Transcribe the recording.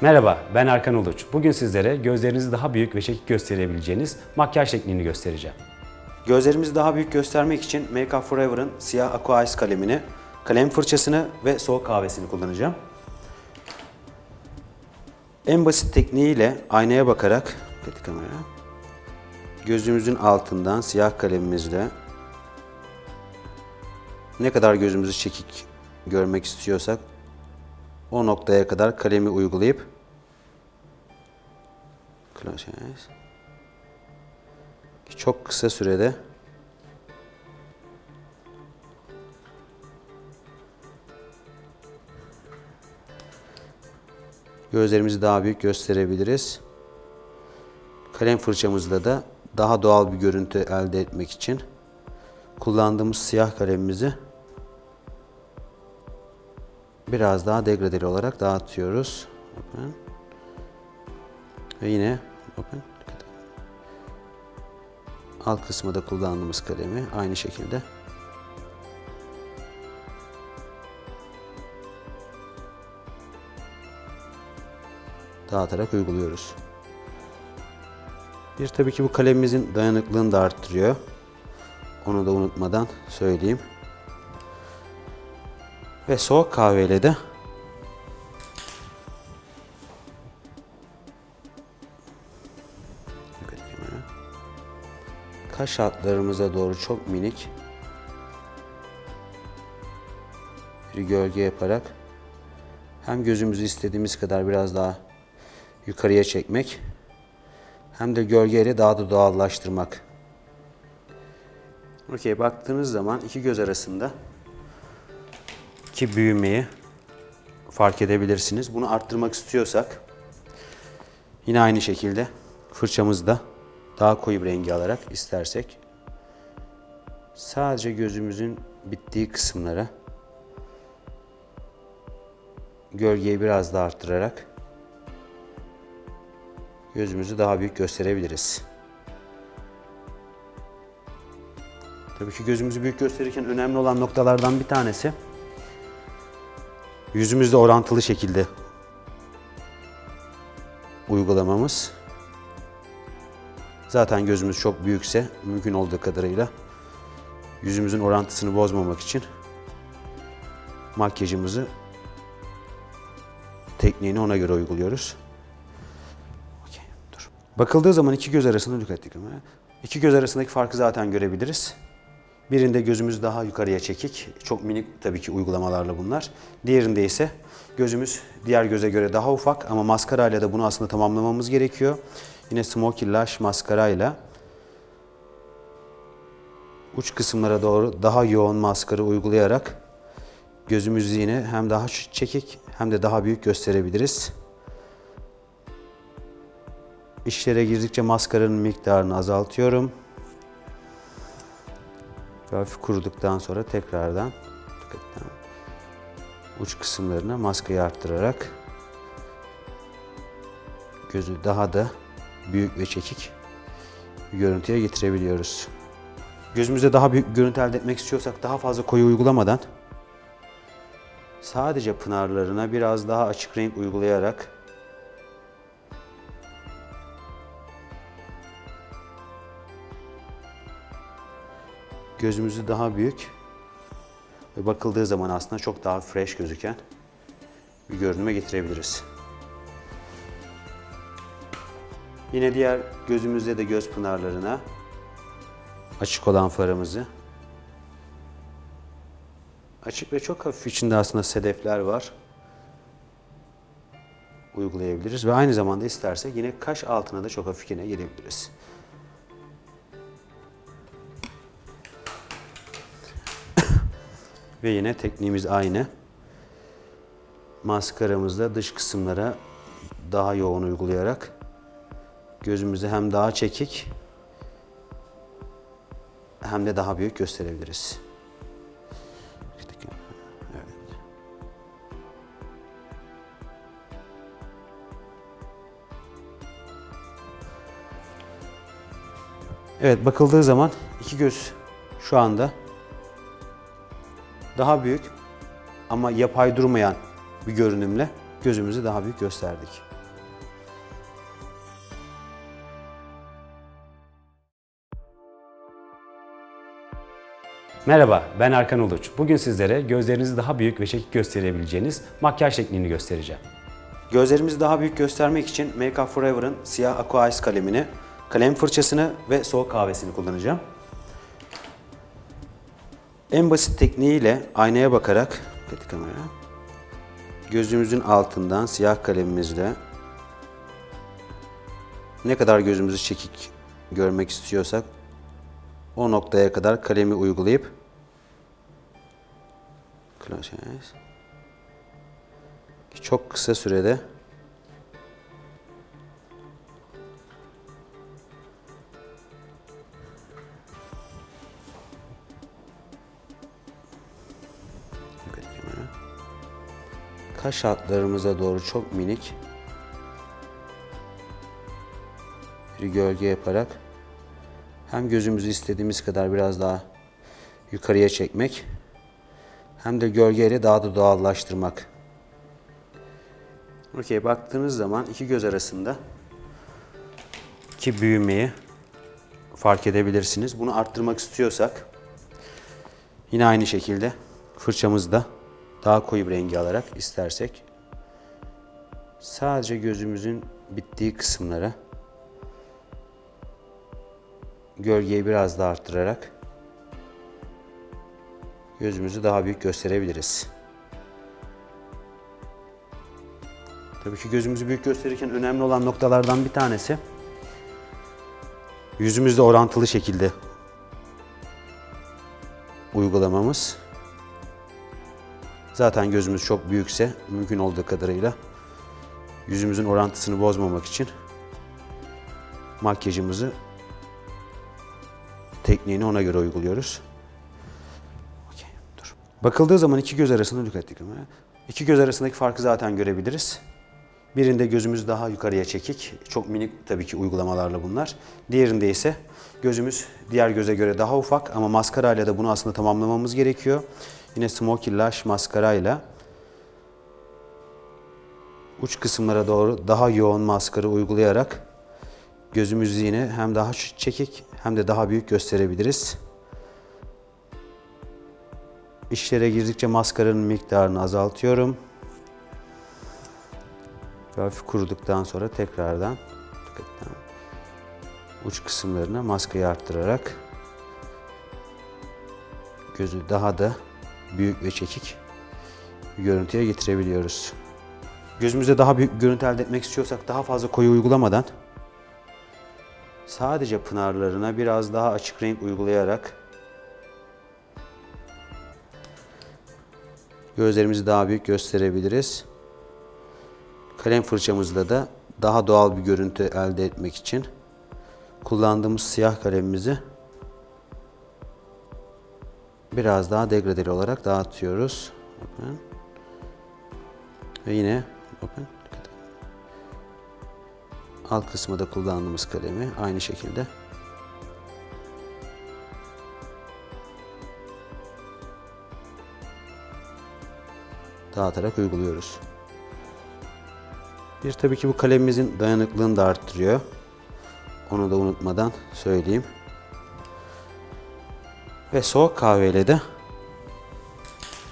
Merhaba, ben Erkan Uluç. Bugün sizlere gözlerinizi daha büyük ve çekik gösterebileceğiniz makyaj tekniğini göstereceğim. Gözlerimizi daha büyük göstermek için Make Up For siyah Aqua Ice kalemini, kalem fırçasını ve soğuk kahvesini kullanacağım. En basit tekniğiyle aynaya bakarak, dikkat kamera, gözümüzün altından siyah kalemimizle ne kadar gözümüzü çekik görmek istiyorsak o noktaya kadar kalemi uygulayıp çok kısa sürede gözlerimizi daha büyük gösterebiliriz. Kalem fırçamızla da daha doğal bir görüntü elde etmek için kullandığımız siyah kalemimizi biraz daha degradeli olarak dağıtıyoruz. Bakın. Ve yine edin. alt kısmı da kullandığımız kalemi aynı şekilde dağıtarak uyguluyoruz. Bir tabii ki bu kalemimizin dayanıklılığını da arttırıyor. Onu da unutmadan söyleyeyim. Ve soğuk kahveyle de kaş altlarımıza doğru çok minik bir gölge yaparak hem gözümüzü istediğimiz kadar biraz daha yukarıya çekmek hem de gölgeyle daha da doğallaştırmak. Okey baktığınız zaman iki göz arasında ki büyümeyi fark edebilirsiniz. Bunu arttırmak istiyorsak yine aynı şekilde fırçamızda daha koyu bir rengi alarak istersek sadece gözümüzün bittiği kısımlara gölgeyi biraz daha arttırarak gözümüzü daha büyük gösterebiliriz. Tabii ki gözümüzü büyük gösterirken önemli olan noktalardan bir tanesi yüzümüzle orantılı şekilde uygulamamız. Zaten gözümüz çok büyükse mümkün olduğu kadarıyla yüzümüzün orantısını bozmamak için makyajımızı tekniğini ona göre uyguluyoruz. Okey, dur. Bakıldığı zaman iki göz arasında dikkat edin. İki göz arasındaki farkı zaten görebiliriz. Birinde gözümüz daha yukarıya çekik. Çok minik tabii ki uygulamalarla bunlar. Diğerinde ise gözümüz diğer göze göre daha ufak ama maskarayla da bunu aslında tamamlamamız gerekiyor. Yine Smoky Lash maskarayla uç kısımlara doğru daha yoğun maskara uygulayarak gözümüzü yine hem daha çekik hem de daha büyük gösterebiliriz. İşlere girdikçe maskaranın miktarını azaltıyorum. Hafif kuruduktan sonra tekrardan uç kısımlarına maskeyi arttırarak gözü daha da büyük ve çekik bir görüntüye getirebiliyoruz. Gözümüzde daha büyük bir görüntü elde etmek istiyorsak daha fazla koyu uygulamadan sadece pınarlarına biraz daha açık renk uygulayarak gözümüzü daha büyük ve bakıldığı zaman aslında çok daha fresh gözüken bir görünüme getirebiliriz. Yine diğer gözümüzde de göz pınarlarına açık olan farımızı açık ve çok hafif içinde aslında sedefler var. Uygulayabiliriz ve aynı zamanda istersek yine kaş altına da çok hafif yine gelebiliriz. Ve yine tekniğimiz aynı. Maskaramızda dış kısımlara daha yoğun uygulayarak gözümüzü hem daha çekik hem de daha büyük gösterebiliriz. Evet. Bakıldığı zaman iki göz şu anda daha büyük ama yapay durmayan bir görünümle gözümüzü daha büyük gösterdik. Merhaba, ben Erkan Uluç. Bugün sizlere gözlerinizi daha büyük ve şekil gösterebileceğiniz makyaj tekniğini göstereceğim. Gözlerimizi daha büyük göstermek için Make Up Forever'ın siyah Aqua Ice kalemini, kalem fırçasını ve soğuk kahvesini kullanacağım. En basit tekniğiyle aynaya bakarak, dikkat kamera, gözümüzün altından siyah kalemimizle ne kadar gözümüzü çekik görmek istiyorsak o noktaya kadar kalemi uygulayıp çok kısa sürede kaş altlarımıza doğru çok minik bir gölge yaparak hem gözümüzü istediğimiz kadar biraz daha yukarıya çekmek hem de gölgeyle daha da doğallaştırmak. Okey baktığınız zaman iki göz arasında ki büyümeyi fark edebilirsiniz. Bunu arttırmak istiyorsak yine aynı şekilde fırçamızda daha koyu bir rengi alarak istersek sadece gözümüzün bittiği kısımlara gölgeyi biraz daha arttırarak gözümüzü daha büyük gösterebiliriz. Tabii ki gözümüzü büyük gösterirken önemli olan noktalardan bir tanesi yüzümüzde orantılı şekilde uygulamamız. Zaten gözümüz çok büyükse mümkün olduğu kadarıyla yüzümüzün orantısını bozmamak için makyajımızı tekniğini ona göre uyguluyoruz. Okey, dur. Bakıldığı zaman iki göz arasında dikkat ettik iki göz arasındaki farkı zaten görebiliriz. Birinde gözümüz daha yukarıya çekik. Çok minik tabii ki uygulamalarla bunlar. Diğerinde ise gözümüz diğer göze göre daha ufak ama maskarayla da bunu aslında tamamlamamız gerekiyor. Yine Smoky Lash maskarayla uç kısımlara doğru daha yoğun maskara uygulayarak gözümüzü yine hem daha çekik hem de daha büyük gösterebiliriz. İşlere girdikçe maskaranın miktarını azaltıyorum. Hafif kuruduktan sonra tekrardan uç kısımlarına maskayı arttırarak gözü daha da büyük ve çekik bir görüntüye getirebiliyoruz. Gözümüzde daha büyük bir görüntü elde etmek istiyorsak daha fazla koyu uygulamadan sadece pınarlarına biraz daha açık renk uygulayarak gözlerimizi daha büyük gösterebiliriz. Kalem fırçamızla da daha doğal bir görüntü elde etmek için kullandığımız siyah kalemimizi biraz daha degradeli olarak dağıtıyoruz. Bakın. Ve yine bakın alt kısmı da kullandığımız kalemi aynı şekilde dağıtarak uyguluyoruz. Bir tabii ki bu kalemimizin dayanıklılığını da arttırıyor. Onu da unutmadan söyleyeyim. Ve soğuk kahveyle de